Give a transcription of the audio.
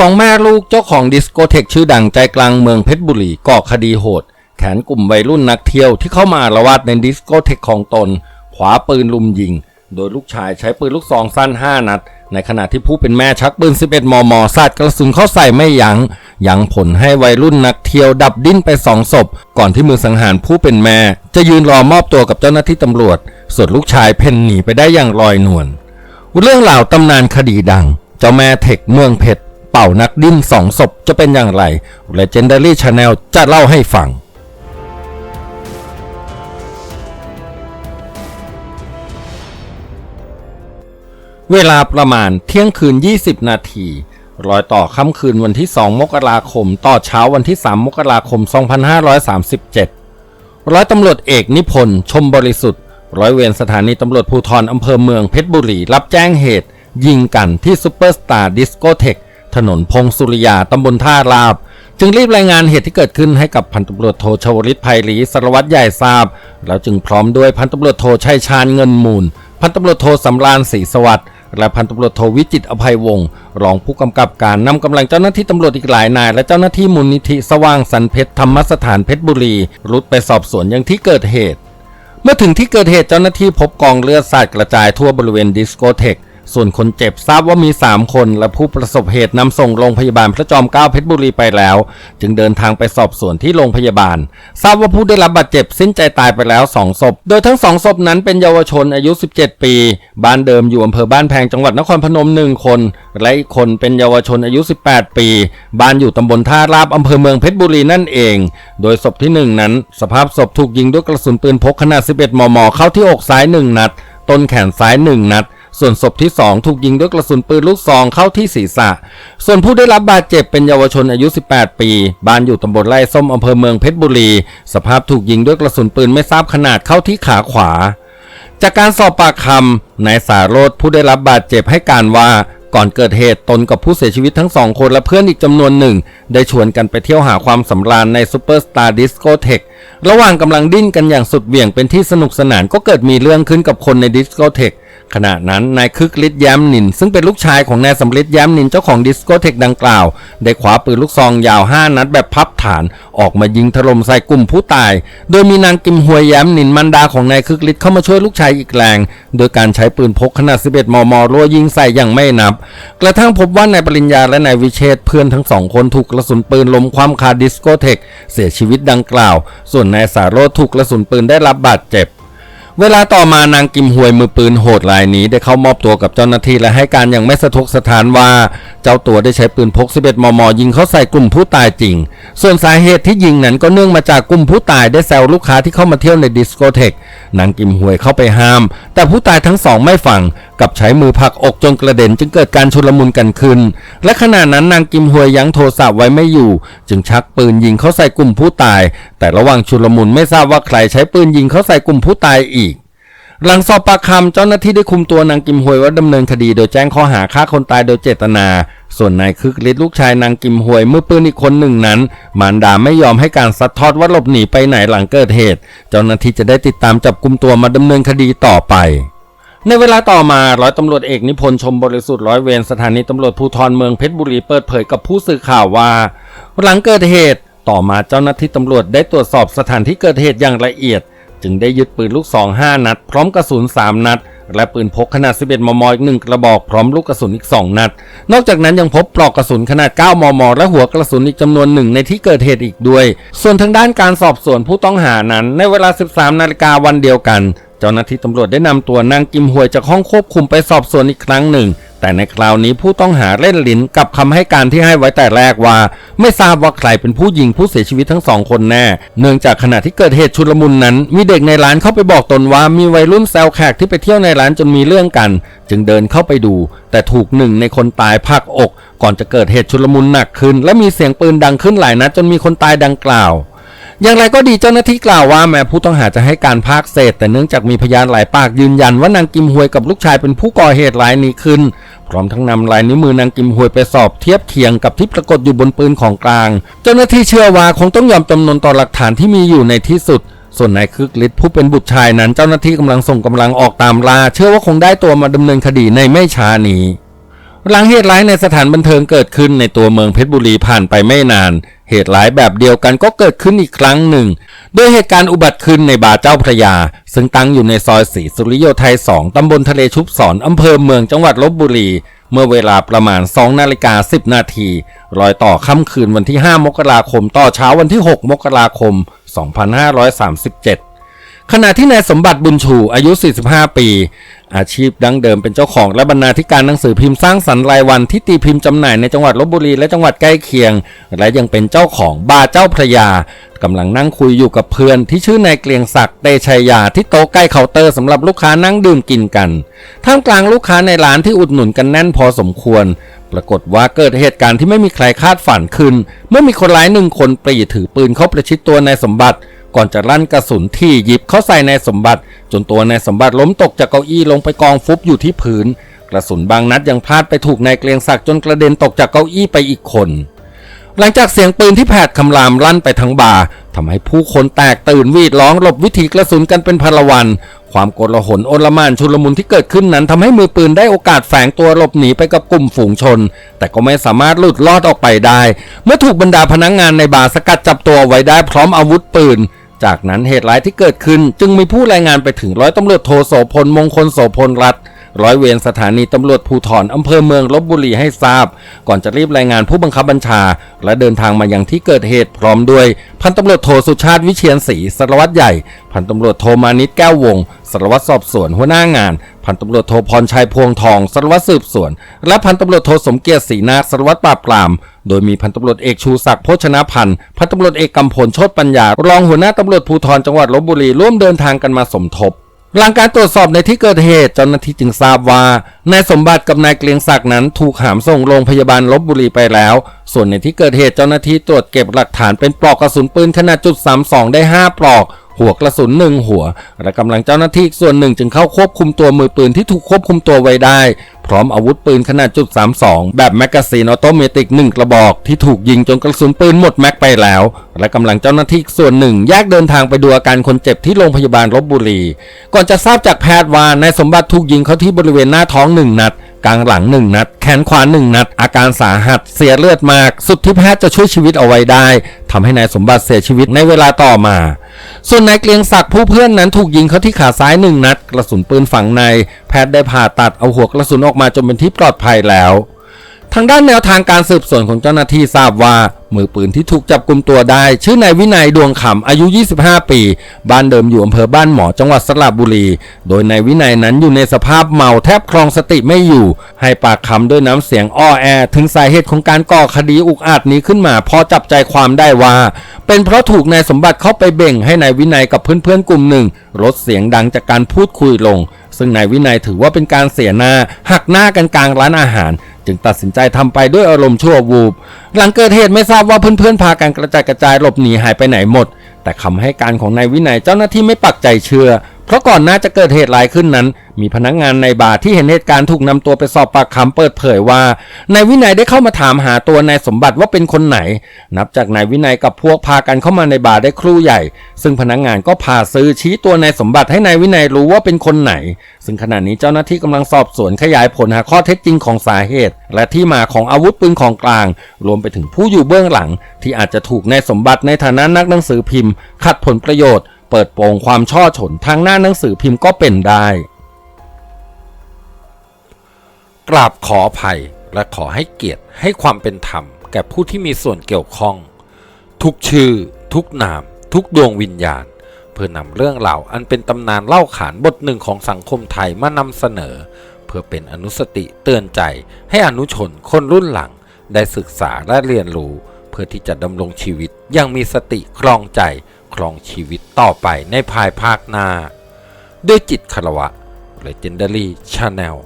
สองแม่ลูกเจ้าของดิสโกเทคชื่อดังใจกลางเมืองเพชรบุรีก่อคดีโหด แขนกลุ่มวัยรุ่นนักเที่ยวที่เข้ามาละวาดในดิสโกเทคของตนขวาปืนลุมยิง โดยลูกชายใช้ปืนลูกซองสั้น 5 นัด ในขณะที่ผู้เป็นแม่ชักปืน 11 มมสาดกระสุนเข้าใส่ไม่ยัง้งยังผลให้วัยรุ่นนักเที่ยวดับดิ้นไปสองศพ ก่อนที่มือสังหารผู้เป็นแม่ จะยืนรอมอบตัวกับเจ้าหน้าที่ตำรวจ ส่วนลูกชายเพ่นหนีไปได้อย่างลอยนวลเรื่องราวตำนานคดีดัง เจ้าแม่เทคเมืองเพชร เป่านักดิ้นสองศพจะเป็นอย่างไร Legendary Channel จะเล่าให้ฟังเวลาประมาณเที่ยงคืน 20 นาที รอยต่อค่ำคืนวันที่ 2 มกราคม ต่อเช้าวันที่ 3 มกราคม 2537 ร้อยตำรวจเอกนิพนธ์ชมบริสุทธิ์ ร้อยเวรสถานีตำรวจภูธรอำเภอเมืองเพชรบุรี รับแจ้งเหตุ ยิงกันที่ซูเปอร์สตาร์ดิสโกเทค ถนนพงสุริยาตำบลท่าลาบ จึงรีบรายงานเหตุที่เกิดขึ้นให้กับพันตำรวจโทชวลิตไพรีสารวัตรใหญ่ทราบ แล้วจึงพร้อมด้วยพันตำรวจโทชัยชาญเงินมูล พันตำรวจโทสำราญศรีสวัสดิ์และพันตำรวจโทวิจิตอภัยวงศ์รองผู้กำกับการนำกำลังเจ้าหน้าที่ตำรวจอีกหลายนาย และเจ้าหน้าที่มูลนิธิสว่างสรรเพชรธรรมสถานเพชรบุรีรุดไปสอบสวนยังที่เกิดเหตุเมื่อถึงที่เกิดเหตุเจ้าหน้าที่พบกองเลือดสาดกระจายทั่วบริเวณดิสโกเทค ส่วนคนเจ็บทราบว่ามี 3 คน และผู้ประสบเหตุนำส่งโรงพยาบาลพระจอมเกล้าเพชรบุรีไปแล้ว จึงเดินทางไปสอบสวนที่โรงพยาบาล ทราบว่าผู้ได้รับบาดเจ็บสิ้นใจตายไปแล้ว 2 ศพ โดยทั้ง 2 ศพนั้นเป็นเยาวชนอายุ 17 ปี บ้านเดิมอยู่อำเภอบ้านแพงจังหวัดนครพนม 1 คน และอีกคนเป็นเยาวชนอายุ 18 ปี บ้านอยู่ตำบลท่าราบอำเภอเมืองเพชรบุรีนั่นเอง โดยศพที่ 1 นั้น สภาพศพถูกยิงด้วยกระสุนปืนพกขนาด 11 มม เข้าที่อกซ้าย 1 นัด ต้นแขนซ้าย 1 นัด ส่วนศพที่ 2 ถูกยิงด้วยกระสุนปืนลูกซองเข้าที่ศีรษะ ส่วนผู้ได้รับบาดเจ็บเป็นเยาวชนอายุ 18 ปี บ้านอยู่ตำบลไร่ส้มอำเภอเมืองเพชรบุรี สภาพถูกยิงด้วยกระสุนปืนไม่ทราบขนาดเข้าที่ขาขวา จากการสอบปากคำนายสาโรธผู้ได้รับบาดเจ็บให้การว่าก่อนเกิดเหตุตนกับผู้เสียชีวิตทั้งสองคนและเพื่อนอีกจำนวนหนึ่ง ได้ชวนกันไปเที่ยวหาความสำราญในซูเปอร์สตาร์ดิสโกเทคระหว่างกำลังดิ้นกันอย่างสุดเหวี่ยงเป็นที่สนุกสนานก็เกิดมีเรื่องขึ้นกับคนในดิสโกเทค ขณะนั้นนายคึกฤทธิ์แย้มนิน ซึ่งเป็นลูกชายของนายสำริดแย้มนินเจ้าของดิสโกเทคดังกล่าว ได้ขวาปืนลูกซองยาว 5 นัดแบบพับฐาน ออกมายิงถล่มใส่กลุ่มผู้ตาย โดยมีนางกิมหวยแย้มนินมันดาของนายคึกฤทธิ์เข้ามาช่วยลูกชายอีกแรง โดยการใช้ปืนพกขนาด 11 มมรัวยิงใส่อย่างไม่นับ กระทั่งพบว่านายปริญญาและนายวิเชษเพื่อนทั้งสองคนถูกกระสุนปืนล้มคว่ำคาดิสโกเทคเสียชีวิตดังกล่าว ส่วนนายสาโรถูกกระสุนปืนได้รับบาดเจ็บ เวลาต่อมานางกิมหวยมือปืนโหดรายนี้ได้เข้ามอบตัวกับเจ้าหน้าที่และให้การอย่างไม่สะทกสถานว่า เจ้าตัวได้ใช้ปืนพก 11 มม ยิงเข้าใส่กลุ่มผู้ตายจริง ส่วนสาเหตุที่ยิงนั้นก็เนื่องมาจากกลุ่มผู้ตายได้แซวลูกค้าที่เข้ามาเที่ยวในดิสโกเทกนางกิมหวยเข้าไปห้าม แต่ผู้ตายทั้งสองไม่ฟัง กับใช้มือผลักอกจนกระเด็นจึงเกิดการชุลมุนกันขึ้น และขณะนั้นนางกิมหวยยั้งโทรศัพท์ไว้ไม่อยู่ จึงชักปืนยิงเข้าใส่กลุ่มผู้ตาย แต่ระหว่างชุลมุนไม่ทราบว่าใครใช้ปืนยิงเข้าใส่กลุ่มผู้ตายอีก หลังสอบปากคำเจ้าหน้าที่ได้คุมตัวนางกิมหวยไว่าดำเนินคดีโดยแจ้งข้อหาฆ่าคนตายโดยเจตนา ส่วนนายคึกฤทธิ์ลูกชายนางกิมหวยมือปืนอีกคนหนึ่งนั้น มารดาไม่ยอมให้การซัดทอดว่าหลบหนีไปไหนหลังเกิดเหตุ เจ้าหน้าที่จะได้ติดตามจับกลุ่มตัวมาดำเนินคดีต่อไป ในเวลาต่อมาร้อยตำรวจเอกนิพนธ์ชมบริสุทธิ์ร้อยเวรสถานีตำรวจภูธรเมืองเพชรบุรีเปิดเผยกับผู้สื่อข่าวว่า หลังเกิดเหตุ ต่อมาเจ้าหน้าที่ตำรวจได้ตรวจสอบสถานที่เกิดเหตุอย่างละเอียด จึงได้ยึดปืนลูกซอง5นัด พร้อมกระสุน 3 นัด และปืนพกขนาด 11 มมอีก1กระบอกพร้อมลูกกระสุนอีก 2 นัด นอกจากนั้นยังพบปลอกกระสุนขนาด 9 มม และหัวกระสุนอีกจำนวนหนึ่งในที่เกิดเหตุอีกด้วย ส่วนทางด้านการสอบสวนผู้ต้องหานั้นในเวลา 13 นาฬิกาวันเดียวกัน เจ้าหน้าที่ตำรวจได้นำตัวนางกิมหวยจากห้องควบคุมไปสอบสวนอีกครั้งหนึ่ง แต่ในคราวนี้ผู้ต้องหาเล่นลิ้นกับคำให้การที่ให้ไว้แต่แรกว่า ไม่ทราบว่าใครเป็นผู้ยิงผู้เสียชีวิตทั้งสองคนแน่ เนื่องจากขณะที่เกิดเหตุชุลมุนนั้น มีเด็กในร้านเข้าไปบอกตนว่ามีวัยรุ่นแซวแขกที่ไปเที่ยวในร้านจนมีเรื่องกัน จึงเดินเข้าไปดู แต่ถูกหนึ่งในคนตายผักอก ก่อนจะเกิดเหตุชุลมุนหนักขึ้น และมีเสียงปืนดังขึ้นหลายนัดจนมีคนตายดังกล่าว อย่างไรก็ดีเจ้าหน้าที่กล่าวว่าแม้ผู้ต้องหาจะให้การภาคเศษ แต่เนื่องจากมีพยานหลายปากยืนยันว่านางกิมหวยกับลูกชายเป็นผู้ก่อเหตุรายนี้ขึ้น พร้อมทั้งนำลายนิ้วมือนางกิมหวยไปสอบเทียบเคียงกับที่ปรากฏอยู่บนปืนของกลาง เจ้าหน้าที่เชื่อว่าคงต้องยอมจำนนต่อหลักฐานที่มีอยู่ในที่สุดส่วนนายคึกฤทธิ์ผู้เป็นบุตรชายนั้นเจ้าหน้าที่กำลังส่งกำลังออกตามล่าเชื่อว่าคงได้ตัวมาดำเนินคดีในไม่ช้านี้ หลังเหตุร้ายในสถานบันเทิงเกิดขึ้นในตัวเมืองเพชรบุรีผ่านไปไม่นาน เหตุร้ายแบบเดียวกันก็เกิดขึ้นอีกครั้งหนึ่ง โดยเหตุการณ์อุบัติขึ้นในบาร์เจ้าพระยา ซึ่งตั้งอยู่ในซอยสีสุริโยไทย 2 ตำบลทะเลชุบสอนอำเภอเมืองจังหวัดลบบุรี เมื่อเวลาประมาณ2นาฬิกา10 นาที รอยต่อค่ำคืนวันที่ 5 มกราคม ต่อเช้าวันที่ 6 มกราคม 2537 ขณะที่นายสมบัติบุญชูอายุ 45 ปี อาชีพดั้งเดิมเป็นเจ้าของและบรรณาธิการหนังสือพิมพ์สร้างสรรค์รายวันที่ตีพิมพ์จำหน่ายในจังหวัดลบบุรีและจังหวัดใกล้เคียง และยังเป็นเจ้าของบาร์เจ้าพระยากำลังนั่งคุยอยู่กับเพื่อนที่ชื่อนายเกรียงศักดิ์เตชัยยาที่โต๊ะใกล้เคาน์เตอร์สำหรับลูกค้านั่งดื่มกินกันท่ามกลางลูกค้าในร้านที่อุดหนุนกันแน่นพอสมควร ปรากฏว่าเกิดเหตุการณ์ที่ไม่มีใครคาดฝันขึ้น เมื่อมีคนร้ายหนึ่งคนปรีถือปืนเข้าประชิดตัวนายสมบัติ ก่อนจะลั่นกระสุนที่หยิบเข้าใส่ในายสมบัติ จนตัวนายสมบัติล้มตกจากเก้าอี้ลงไปกองฟุบอยู่ที่พื้น กระสุนบางนัดยังพลาดไปถูกนายเกรียงศักดิ์จนกระเด็นตกจากเก้าอี้ไปอีกคน หลังจากเสียงปืนที่แผดคำรามลั่นไปทั้งบาร์ทำให้ผู้คนแตกตื่นวีดร้องหลบวิถีกระสุนกันเป็นพลวัน ความโกลาหลโอลมานชุลมุนที่เกิดขึ้นนั้นทำให้มือปืนได้โอกาสแฝงตัวหลบหนีไปกับกลุ่มฝูงชน แต่ก็ไม่สามารถหลุดรอดออกไปได้ เมื่อถูกบรรดาพนักงงานในบาร์สกัดจับตัวไว้ได้พร้อมอาวุธปืน จากนั้นเหตุร้ายที่เกิดขึ้นจึงมีผู้รายงานไปถึงร้อยตำรวจโทโสพลมงคลโสพลรัตน์ ร้อยเวรสถานีตำรวจภูธรอำเภอเมืองลบบุรีให้ทราบ ก่อนจะรีบรายงานผู้บังคับบัญชา และเดินทางมายังที่เกิดเหตุพร้อมด้วย พันตำรวจโทสุชาติวิเชียนศรีสารวัตรใหญ่ พันตำรวจโทมานิตแก้ววงสารวัตรสอบสวนหัวหน้างาน พันตำรวจโทพรชัยพวงทองสารวัตรสืบสวน และพันตำรวจโทสมเกียรติศรีนาคสารวัตรปราบปราม โดยมีพันตำรวจเอกชูศักดิ์โภชนะพันธ์พันตำรวจเอกกำพลโชตปัญญารองหัวหน้าตำรวจภูธรจังหวัดลบบุรีร่วมเดินทางกันมาสมทบ หลังการตรวจสอบในที่เกิดเหตุเจ้าหน้าที่จึงทราบว่านายสมบัติกับนายเกรียงศักดิ์นั้นถูกหามส่งโรงพยาบาลลบบุรีไปแล้ว ส่วนในที่เกิดเหตุเจ้าหน้าที่ตรวจเก็บหลักฐานเป็นปลอกกระสุนปืนขนาดจุด32ได้ 5 ปลอก หัวกระสุนหนึ่งหัว และกำลังเจ้าหน้าที่ส่วนหนึ่งจึงเข้าควบคุมตัวมือปืนที่ถูกควบคุมตัวไว้ได้ พร้อมอาวุธปืนขนาดจุด32 แบบแมกกาซีนออโตเมติกหนึ่งกระบอกที่ถูกยิงจนกระสุนปืนหมดแม็กไปแล้ว และกำลังเจ้าหน้าที่ส่วนหนึ่งแยกเดินทางไปดูอาการคนเจ็บที่โรงพยาบาลลบบุรี ก่อนจะทราบจากแพทย์ว่านายสมบัติถูกยิงเข้าที่บริเวณหน้าท้องหนึ่งนัด กลางหลังหนึ่งนัด แขนขวาหนึ่งนัด อาการสาหัส เสียเลือดมาก สุดที่แพทย์จะช่วยชีวิตเอาไว้ได้ทำให้นายสมบัติเสียชีวิตในเวลาต่อมา ส่วนนายเกรียงศักดิ์ผู้เพื่อนนั้นถูกยิงเข้าที่ขาซ้ายหนึ่งนัด กระสุนปืนฝังใน แพทย์ได้ผ่าตัดเอาหัวกระสุนออกมาจนเป็นที่ปลอดภัยแล้ว ทางด้านแนวทางการสืบสวนของเจ้าหน้าที่ทราบว่า มือปืนที่ถูกจับกลุมตัวได้ ชื่อนายวินัยดวงขำอายุ 25 ปี บ้านเดิมอยู่อำเภอบ้านหมอจังหวัดสระบุรี โดยนายวินัยนั้นอยู่ในสภาพเมาแทบคลองสติไม่อยู่ ให้ปากคำด้วยน้ำเสียงอ้อแอ ถึงสาเหตุของการก่อคดีอุกอาจนี้ขึ้นมา พอจับใจความได้ว่า เป็นเพราะถูกนายสมบัติเข้าไปเบ่งให้นายวินัยกับเพื่อนๆกลุ่มหนึ่งลดเสียงดังจากการพูดคุยลงซึ่งนายวินัยถือว่าเป็นการเสียหน้าหักหน้ากันกลางร้านอาหาร จึงตัดสินใจทำไปด้วยอารมณ์ชั่ววูบ หลังเกิดเหตุไม่ทราบว่าเพื่อนๆพากันกระจายกระจายหลบหนีหายไปไหนหมด แต่คำให้การของนายวินัยเจ้าหน้าที่ไม่ปักใจเชื่อ เพราะก่อนหน้าจะเกิดเหตุร้ายขึ้นนั้น มีพนักงานในบาร์ที่เห็นเหตุการณ์ถูกนำตัวไปสอบปากคำเปิดเผยว่านายวินัยได้เข้ามาถามหาตัวนายสมบัติว่าเป็นคนไหน นับจากนายวินัยกับพวกพากันเข้ามาในบาร์ได้ครู่ใหญ่ ซึ่งพนักงานก็พาซื้อชี้ตัวนายสมบัติให้นายวินัยรู้ว่าเป็นคนไหน ซึ่งขณะนี้เจ้าหน้าที่กำลังสอบสวนขยายผลหาข้อเท็จจริงของสาเหตุ และที่มาของอาวุธปืนของกลาง รวมไปถึงผู้อยู่เบื้องหลัง ที่อาจจะถูกนายสมบัติในฐานะนักหนังสือพิมพ์ ขัดผลประโยชน์ เปิดโปงความช่อฉนทางหน้าหนังสือพิมพ์ก็เป็นได้ กราบขออภัยและขอให้เกียรติให้ความเป็นธรรม แก่ผู้ที่มีส่วนเกี่ยวข้อง ทุกชื่อ ทุกนาม ทุกดวงวิญญาณ เพื่อนำเรื่องราวอันเป็นตำนานเล่าขานบทหนึ่งของสังคมไทยมานำเสนอ เพื่อเป็นอนุสติเตือนใจให้อนุชนคนรุ่นหลัง ได้ศึกษาและเรียนรู้ เพื่อที่จะดำรงชีวิตอยังมีสติครองใจ ครองชีวิตต่อไปในภายภาคหน้า ด้วยจิตคารวะ Legendary Channel